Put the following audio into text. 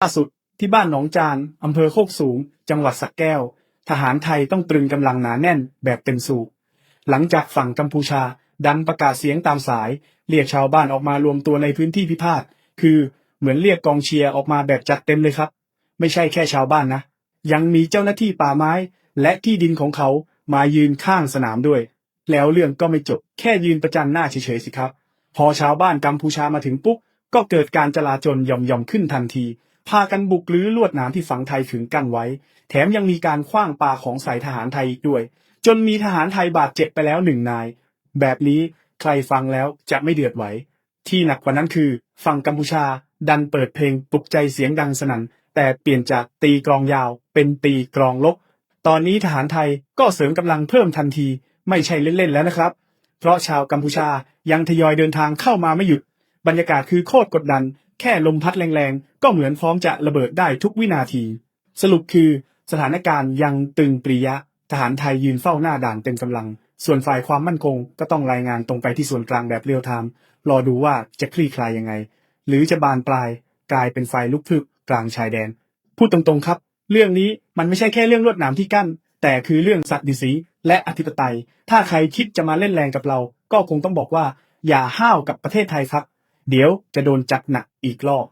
ล่าสุดที่บ้านหนองจานอำเภอโคกสูง จังหวัดสระแก้ว ทหารไทยต้องตรึงกำลังหนาแน่นแบบเต็มสูบหลังจากฝั่งกัมพูชา ดันประกาศเสียงตามสาย เรียกชาวบ้านออกมารวมตัวในพื้นที่พิพาทคือเหมือนเรียกกองเชียร์ออกมาแบบจัดเต็มเลยครับ ไม่ใช่แค่ชาวบ้านนะ ยังมีเจ้าหน้าที่ป่าไม้ และที่ดินของเขามายืนข้างสนามด้วย แล้วเรื่องก็ไม่จบ แค่ยืนประจันหน้าเฉยๆสิครับ พอชาวบ้านกัมพูชามาถึงปุ๊บก็เกิดการจลาจลหย่อมๆขึ้นทันที พากันบุกรื้อลวดหนามที่ฝังไทยขึงกั้นไว้ แถมยังมีการคว้างปาของใส่ทหารไทยอีกด้วย จนมีทหารไทยบาดเจ็บไปแล้วหนึ่งนาย แบบนี้ใครฟังแล้วจะไม่เดือดไหว ที่หนักกว่านั้นคือฝั่งกัมพูชา ดันเปิดเพลงปลุกใจเสียงดังสนั่นแต่เปลี่ยนจากตีกลองยาว เป็นตีกลองลบ ตอนนี้ทหารไทยก็เสริมกำลังเพิ่มทันที ไม่ใช่เล่นๆแล้วนะครับ เพราะชาวกัมพูชายังทยอยเดินทางเข้ามาไม่หยุด บรรยากาศคือโคตรกดดัน แค่ลมพัดแรงๆ ก็เหมือนพร้อมจะระเบิดได้ทุกวินาที สรุปคือสถานการณ์ยังตึงปรียะ ทหารไทยยืนเฝ้าหน้าด่านเต็มกำลัง ส่วนฝ่ายความมั่นคงก็ต้องรายงานตรงไปที่ส่วนกลางแบบเรียลไทม์รอดูว่าจะคลี่คลายยังไง หรือจะบานปลาย กลายเป็นไฟลุกพลึบกลางชายแดน พูดตรงๆครับ เรื่องนี้มันไม่ใช่แค่เรื่องลวดหนามที่กั้น แต่คือเรื่องสัตว์ดิสีและอธิปไตย ถ้าใครคิดจะมาเล่นแรงกับเรา ก็คงต้องบอกว่า อย่าห้าวกับประเทศไทยครับ เดี๋ยวจะโดนจัดหนักอีกรอบ